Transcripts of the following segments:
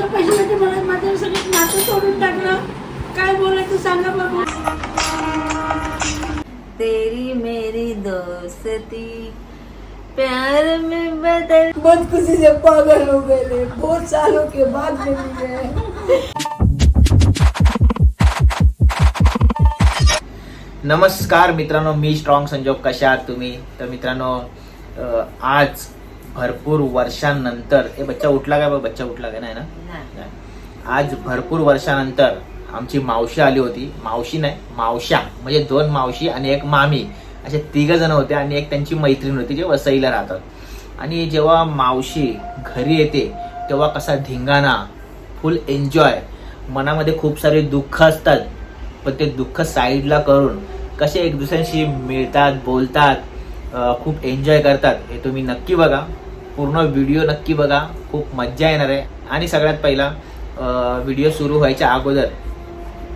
एवढीच्या पैशासाठी मला माझं सगळं नातं सोडून टाकलं. काय बोलायचं सांगा बाबा तेरी मेरी दोस्ती प्यार में बदल बदकुशी से पागल हो गए बहुत सालों के बाद मिल गए नमस्कार मित्रांनो मी स्ट्रॉंग संजोग कशा आहात तुम्ही? तर मित्रांनो आज भरपूर वर्षांनंतर ए बच्चा उठला काय बघ? बच्चा उठला काय नाही ना. आज भरपूर वर्षानंतर आमची मावशी आली होती. मावशी नाही मावश्या. म्हणजे दोन मावशी आणि एक मामी. असे तिघ जण होते आणि एक त्यांची मैत्रीण होती जे वसईला राहतात. आणि जेव्हा मावशी घरी येते तेव्हा कसा धिंगाणा फुल एन्जॉय मनामध्ये खूप सारे दुःख असतात. पण ते दुःख साईडला करून कसे एक दुसऱ्यांशी मिळतात बोलतात खूप एन्जॉय करतात हे तुम्ही नक्की बघा. पूर्ण व्हिडिओ नक्की बघा. खूप मज्जा येणार आहे. आणि सगळ्यात पहिला व्हिडिओ सुरू व्हायच्या अगोदर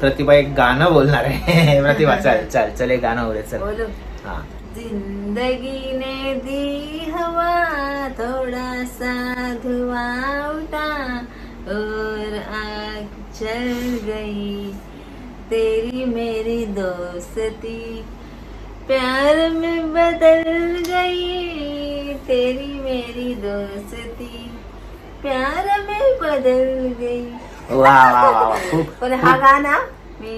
प्रतिभा एक गाणं बोलणार आहे. प्रतिभा चल चल चल एक गाणं बोल चल. बोलो. हा. जिंदगी ने दी हवा थोड़ा सा धुआं उठा. और आग चल गई तेरी मेरी दोस्ती प्यार में बदल गई तेरी मेरी दोस्ती प्यार में बदल गई वा वा वा वा खूप पण हा गाणं मी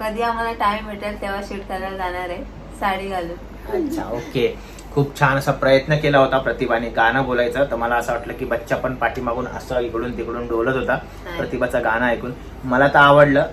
कधी आम्हाला टाइम भेटेल तेव्हा शूट करायला जाणार आहे साडी घालून अच्छा ओके खूप छान असा प्रयत्न केला होता प्रतिभाने गाणं बोलायचं. तर मला असं वाटलं की बच्चा पण पाठीमागून असं इकडून तिकडून डोलत होता प्रतिभाचं गाणं ऐकून. मला तर आवडलं.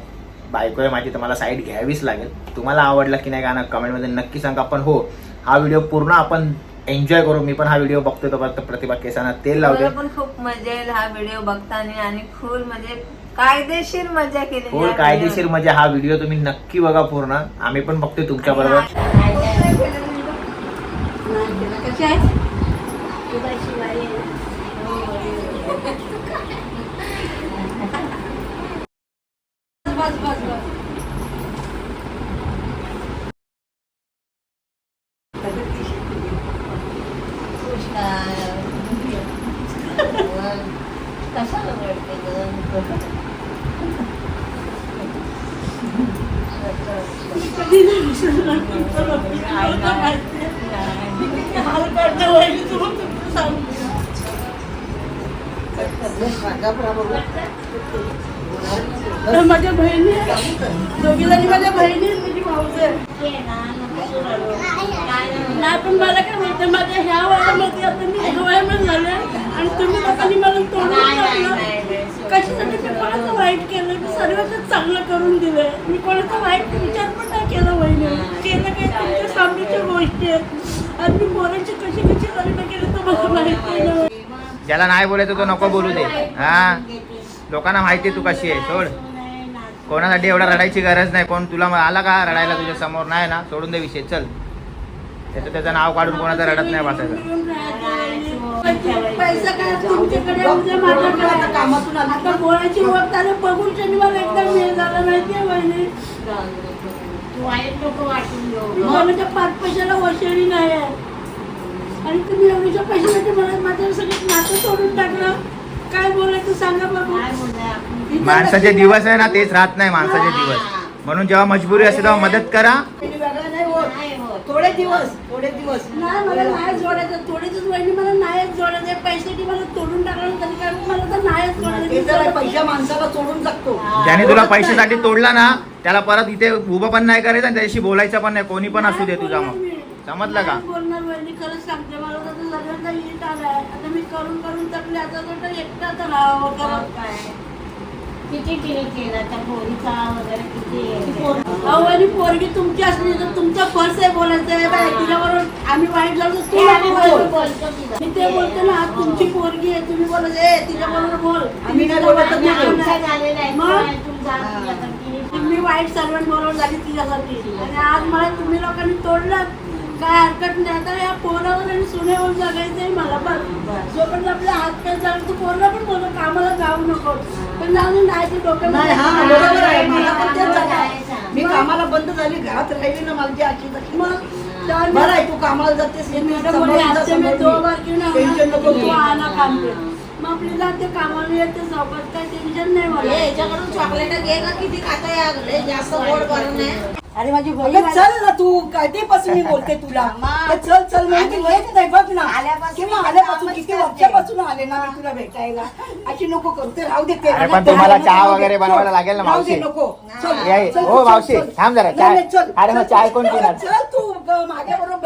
बायको आहे माझी तर मला साईड घ्यावीच लागेल. तुम्हाला आवडलं की नाही गाणं कमेंटमध्ये नक्की सांगा. पण हो हा व्हिडिओ पूर्ण आपण एन्जॉय करू. मी पण हा व्हिडिओ बघतोय तो फक्त प्रतिभा केसांना. तेल मला लावते पण खूप मजा येईल हा व्हिडिओ बघताना आणि फुल म्हणजे कायदेशीर मजा केली फुल कायदेशीर म्हणजे हा व्हिडिओ तुम्ही नक्की बघा पूर्ण. आम्ही पण बघतोय तुमच्या बरोबर. कशी आहे बस बस बस कशाला रडते ग? कधी नाही विसरणार तुमचं बाबतीत. मला तर माहिती आहे. हाल काढणं वहिनी तुम्हाला तुमचं माझ्या बहिणी आहेत. दोघी जणी माझ्या बहिणी भाऊज आहे. पण मला काय माहिती माझ्या ह्या वयामध्ये आता मी ह्या वयामध्ये झाले आणि तुम्ही लोकांनी मला तोडून टाकलं कशासाठी मी कोणाचं वाईट केलं? मी सर्वांचं चांगलं करून दिलंय. मी कोणाचा वाईट विचार पण नाही केला वहिनी. केलं काय तुमच्या सामनेच्या गोष्टी आहेत? आणि मी पोरांची कशी कशी लग्न केली तर मला माहिती नाही ज्याला नाही बोलायचं तो नको बोलू दे. हा? लोकांना माहिती आहे तू कशी आहे सोड. कोणासाठी एवढा रडायची गरज नाही. कोण तुला मग आला का रडायला तुझ्या समोर? नाही ना? सोडून दे विषय. चल. त्याचं त्याचं नाव काढून कोणाचं रडत नाही बसायचं. मेल पाच पैशाला वशिरी नाही आहे. आणि तुम्ही एवढीच्या पैशासाठी मला माझं सगळं नातं सोडून टाकलं. काय बोलायचं सांगा बाबा माणसाचे दिवस आहे ना तेच राहत नाही माणसाचे दिवस. म्हणून जेव्हा मजबुरी असते तेव्हा मदत करा. थोडे दिवस थोडे दिवस. नाही मला नाही जोडायचं. थोडीच वहिनी मला नाहीच जोडायचं. पैशासाठी मला तोडून टाकलं तरी काय? मला तर नाहीच ते जोडायचं पैसा माणसाला सोडून टाकतो ज्याने तुला पैशासाठी तोडला ना त्याला परत इथे उभं पण नाही करायचं आणि त्याच्याशी बोलायचं पण नाही. कोणी पण असू दे तुझा मग समजलं का? बोलणार वहिनी खरंच सांगते. मला तर लग्नाचा हिट आलाय. आता मी करून करून थकले आता तर एकटा तर राहावं का किती केलं त्या पोरीचा वगैरे? किती? अहो आणि पोरगी तुमची असली तर तुमचा फर्ज आहे बोलायचं. आहे बाय तिच्याबरोबर आम्ही वाईट झालो तर तू बोलू. बोलतो मी ते बोलते ना आज तुमची पोरगी आहे तुम्ही बोलायचं ए तिच्याबरोबर बोल. आम्ही बोलत, नाही. आहे. मग? काय मी वाईट सर्वंट बरोबर झाली तिच्यासाठी आणि आज मला तुम्ही लोकांनी तोडलं. काय हरकत नाही. आता या पोरावर आणि सुनेवर जगायचंय मला पण. जोपर्यंत आपल्या हात काय झालं तू पोरला पण बोलतो कामाला जाऊ नको. पण जाऊ दे, नाही ते डोक्यात मला कामाला बंद झाली घरात राहिली ना माझी आजी. तशी मग त्यावर बरं आहे तू कामाला जातेस मी मॅडम बोलले, सांभाळून जा, "आजचे मी सांभाळून दो जा. बार क्यों ना टेन्शन नको मग आपली जाते कामाला येते चौकात काय टेन्शन नाही मला. हे याच्याकडून चॉकलेट घे का किती खाता या जास्त गोड बरं नाही. अरे माझी अगं चल ना तू कधीपासून मी बोलते तुला? चल चल म्हणून तू येत नाही बघ ना. किंवा आल्यापासून किती वर्षापासून आले ना मी तुला भेटायला? अशी नको करू. ते राहू दे ते अरे पण तुम्हाला चहा वगैरे बनवायला लागेल ना राहू दे, मावशी? नको. चल, ये, चल, ओ चल, मावशी चल. थांब जरा नाही, नाही, चाय चल, अरे मग चल, चाय चल, कोण पिणार? चल तू माझ्या बरोबर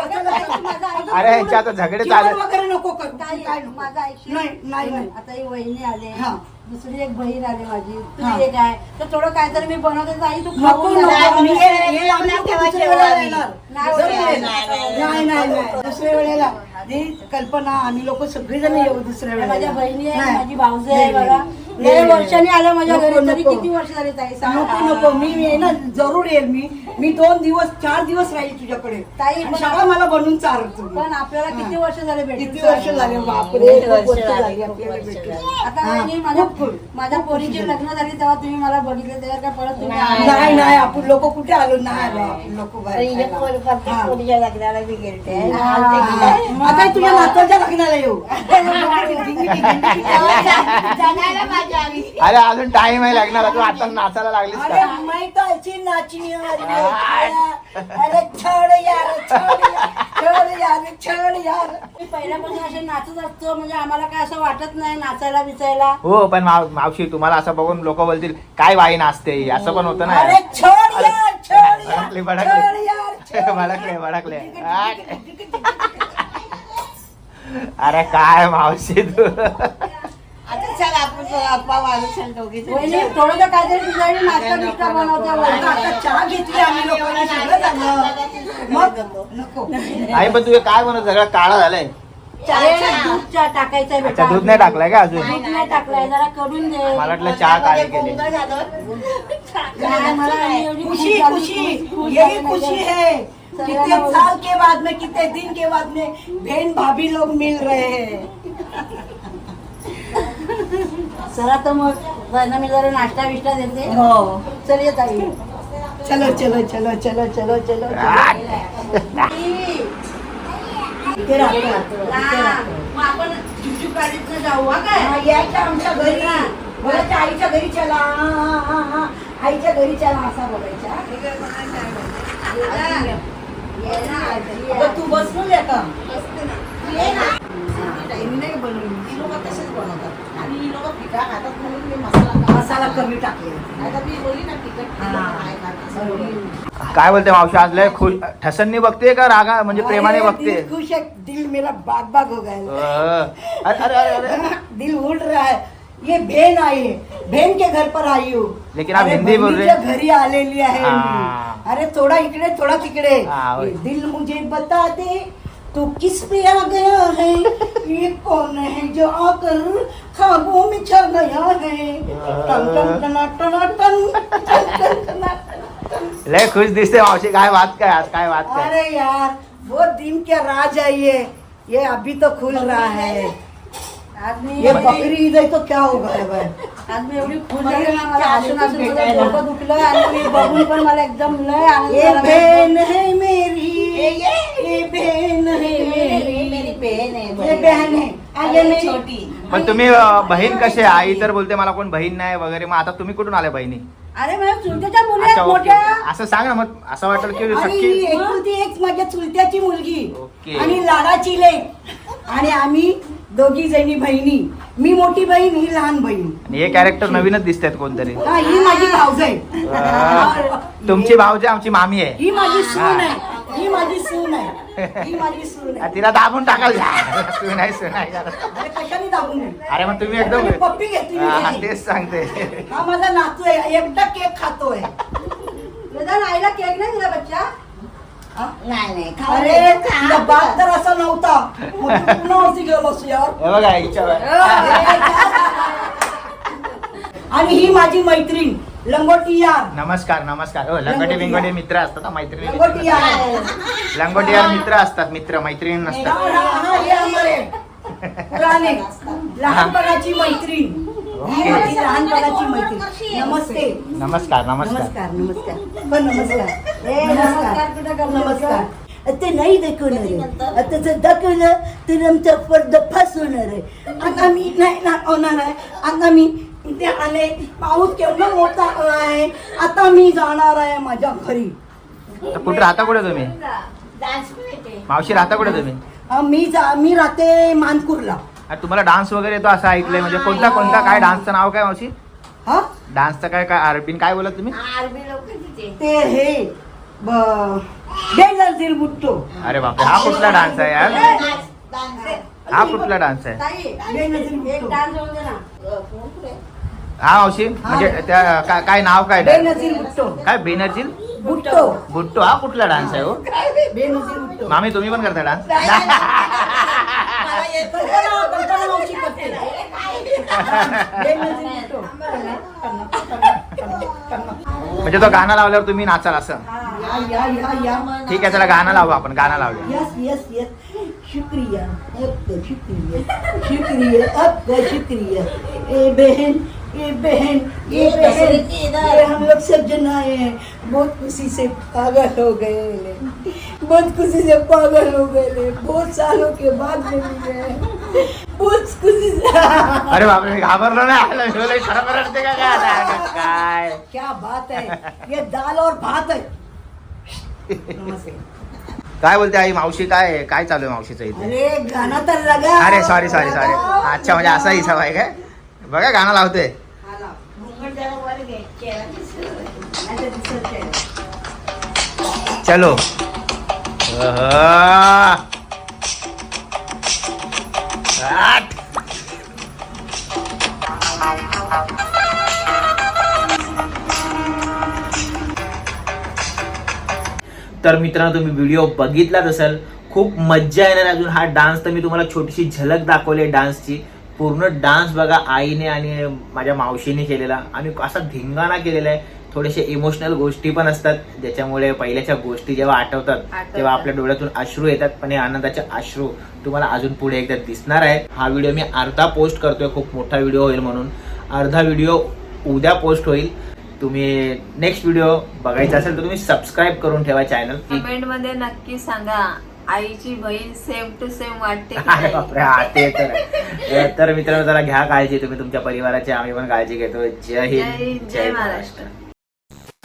अरे यांच्या आता झगडे चालत वगैरे नको करू. काय नको. माझा ऐकशील? नाही नाही नाही. आता ही वहिनी आले. हा. दुसरी एक बहीण आली माझी हा. तू एक आहे तर थोडं काहीतरी मी बनवते आई तू नको खाऊन नको. मी हे- हे ठेवायचे दुसऱ्या वेळेला. येणार. नाही, जरूर नाही. नाही, नाही नाही नाही दुसऱ्या वेळेला ही कल्पना आम्ही लोक सगळेजण येऊ दुसऱ्या वेळेला माझ्या बहिणी आहे नाही. माझी भाऊजी नाही, आहे बघा नाही, नाही. वर्षांनी आल्या माझ्या नको, घरी तरी नको. किती वर्ष झाली ताई सांग नको नको मी येणार जरूर येईल मी मी दोन दिवस चार दिवस राहील तुझ्याकडे. ताई, पण सगळं मला बनवून चार पण आपल्याला किती वर्ष झाले भेटून? किती वर्ष झाले? बापरे खूप वर्ष झाली, आपल्याला भेटून. आता माझ्या पोरीचे लग्न झाले तेव्हा तुम्ही मला बघितले तेव्हा काय परत तुम्ही नाही. आले? नाही नाही आपण लोक कुठे आलो? नाही आलो आपण लोक अरे, पोर- प्रत्येक पोरीच्या लग्नाला मी गेलते. आता तुझ्या नातवाच्या लग्नाला येऊ. जगायला माझ्या आम्ही. अरे अजून टाइम आहे लग्नाला. तू आता नाचायला लागलीस अरे का मैं तो ऐसी नाचनी अरे छोड़ यार छोड़ यार छोड़ यार छोड़ यार मी पहिल्यापासून असे नाचत असतो म्हणजे आम्हाला काय असं वाटत नाही नाचायला बिचायला हो पण माव- मावशी तुम्हाला असं बघून लोक बोलतील काय बाई नाचते ही?" असं पण होतं ना अरे छोड़ यार यार भडकले भडकले यार भडकले भडकले अरे काय मावशी तू अप्पा मारू चल दोघी वहिनी थोडं तर काहीतरी तुझ्याकडे नाश्ता बिस्टा बनवते आता वहिनी. आता चहा घेतली आम्ही लोकांनी सगळं झालं. मग नको. आई पण तुझे काय बनत सगळं काळा झालंय. अरे, दूध चहा टाकायचा आहे अच्छा बेटा. दूध नाही टाकलाय का अजून? दूध नाही टाकलाय जरा करून दे. मला वाटलं चहा काळे केले. नाही, मला आणि एवढी खुशी झाली, खुशी. खुश यही झाली खुशी माझ्या. है. सगळ्यांना कितने. साल के बाद में कितने दिन के बाद में बहन भाभी लोग मिल रहे हैं. चला तर मग वहिनी मी जरा नाश्ता बिष्टा देते. हो. चल येत आई चलो चलो चलो चलो चलो चलो इथे राहतो. मग आपण जाऊ हा काय? यायचं आमच्या घरी. आईच्या घरी चला. आईच्या घरी चला असा बोलायचा अगं, तू बसून ये का ती लोक तसेच बनवतात. आणि ही लोक फिका खातात म्हणून मी मसाला मसाला कमी टाकले. आता मी बोली ना तिखट ती लोकं नाही खात असं बोली. काय बोलते मावशी आज लय खुश ठसननी बघते का रागा? म्हणजे प्रेमाने अरे, बघते दिल खुश है दिल मेरा बाग बाग हो गया है. अ, अरे अरे अरे अरे. दिल उड़ रहा है. ये बहन आई है. बहन के घर पर आई हूँ. लेकिन आप अरे, हिंदी बोल रहे बहिणीच्या घरी आलेली आहे हा. मी. अरे थोडा इकडे थोडा तिकडे. हा, होय. दिल मुझे बता दे. तू किस पे आ गया है? ये कौन है जो आकर खाबों में छा गया है? टन टन टना टना टन। लय खुश दिसते मावशी काय बात काय आज काय बात काय अरे यार वो दिन क्या राज है ये? ये अभी तो खुल रहा है। आज मी ये बकरी ईद है तो क्या होगा भाई? आज मी एवढी खुश ना मला हसून माझं डोकं दुखलं आणि मी बघून पण मला एकदम लय आनंद ये झाला. बहन है। मेरी। बहन है मेरी छोटी. पण तुम्ही अ, बहीण कसे आई तर बोलते मला कोण बहीण नाही वगैरे. मग आता तुम्ही कुठून आले बहिणी? अरे माझ्या चुलत्याच्या मुली अच्छा आहेत ओके मोठ्या. असं सांग ना मग. असं वाटेल की आणि सख्खी एकुलती एक माझ्या चुलत्याची मुलगी. ओके. आणि लाडाची लेक. आणि आम्ही दोघी जणी बहिणी. मी मोठी बहीण ही लहान बहीण. आणि हे कॅरेक्टर नवीनच दिसतात कोणतरी. हा ही माझी भाऊज आहे. तुमची भावजी आमची मामी आहे. ही माझी सून आहे. ही माझी सून आहे. ही माझी सून आहे. तिला दाबून टाकाल तू नाही तू नाही अरे कशाने दाबून? अरे मग तुम्ही एकदम मी पप्पी घेतली मी हा, त्याची. तेच सांगते. हा माझा नातू आहे. एकटा केक खातोय. आईला केक नाही दिला बच्चा? नाही नाही अरे तुझा खा. बाप तर असा नव्हता. मग तू हे बघा हिच्या आणि ही माझी मैत्रीण. लंगोटी यार. नमस्कार नमस्कार. हो लंगोटी बिंगोटी मित्र असतात हा, मैत्रिणी लंगोटी यार. लंगोटी यार मित्र असतात मित्र मैत्रिणी हा, नसतात. हा, हा, हे लहानपणाची मैत्रीण. ही माझी लहानपणाची मैत्रीण. नमस्ते. नमस्कार नमस्कार. नमस्कार नमस्कार. पण नमस्कार. ए, नमस्कार. ते नाही दाखवणार आहे जर दाखवलं तर आमचा पर्दाफाश होणार आहे आता मी नाही दाखवणार आहे आता मी इथे आले पाऊस केवढा मोठा आहे. आता मी जाणार आहे माझ्या घरी. तर कुठे राहता कुठे तुम्ही? मावशी राहता कुठे तुम्ही? अं, मी जा मी राहते मानपूरला. आणि तुम्हाला डान्स वगैरे येतो असं ऐकलंय म्हणजे कोणता कोणता काय डान्सचं नाव काय मावशी? हा? डान्सचं काय काय आरबीन काय बोलत तुम्ही? आरबी लोक तिथे. ते हे भुट्टो अरे बापरे हा कुठला डान्स आहे यार? हा कुठला डान्स आहे? बेनझीर भुट्टो डान्स होऊन दे ना. हा मावशी? म्हणजे त्या काय- काय नाव काय बेनझीर भुट्टो. काय बेनर्जी भुट्टो. गुट्टो हा कुठला डान्स आहे हो? बेनझीर भुट्टो. मामी तुम्ही पण करता डान्स? कल्पना कल्पना मावशी करते. बेनझीर भुट्टो. म्हणजे तो गाणं लावल्यावर तुम्ही नाचाल असं? या या या या. ठीक आहे चला गाणं लावू आपण गाणं लावूया. यस यस यस शुक्रिया शुक्रिया. शुक्रिया शुक्रिया. ए बहन ए बहन ए बहन। ये हम लोग सब जन आए हैं। बहुत खुशी से पागल हो गए बहुत खुशी से पागल हो गए बहुत सालों के बाद में मिले हैं। बहुत खुशी से। अरे बापरे मी घाबरलो ना। आलं मी बोललो, खरं रडते का काय आता? काय? क्या बात है? ये दाल और भात है। नमस्ते। काय बोलते आई मावशी काय? काय चालू आहे मावशीचं इथे? अरे गाना तर लगा। अरे सॉरी सॉरी सॉरी अच्छा म्हणजे असा हिसाब आहे काय? बघा गाणं लावते चलो। आठ. तर मित्रांनो तुम्ही व्हिडिओ बघितलाच असेल खूप मज्जा येणार अजून हा डान्स तर मी तुम्हाला छोटीशी झलक दाखवली डान्सची पूर्ण डान्स बघा आईने आणि माझ्या मावशीने केलेला. आणि असा धिंगाणा केलेला आहे. थोडेसे इमोशनल गोष्टी पण असतात. ज्याच्यामुळे पहिल्याच्या गोष्टी जेव्हा आठवतात. तेव्हा आपल्या डोळ्यातून अश्रू येतात. पण हे आनंदाचे अश्रू तुम्हाला अजून पुढे एकदा दिसणार आहे. हा व्हिडिओ मी अर्धा पोस्ट करतोय. खूप मोठा व्हिडिओ होईल म्हणून. अर्धा व्हिडिओ उद्या पोस्ट होईल. तुम्ही नेक्स्ट व्हिडिओ बघायचा असेल तर तुम्ही सबस्क्राईब करून ठेवा चॅनल कमेंटमध्ये नक्की सांगा. आईची बहीण सेम टू सेम वाटते की अरे नाही? बापरे हा ते तर आहे. तर मित्रांनो जरा घ्या काळजी तुम्ही तुमच्या परिवाराची आम्ही पण काळजी घेतो जय जय हिंद हिंद, जय महाराष्ट्र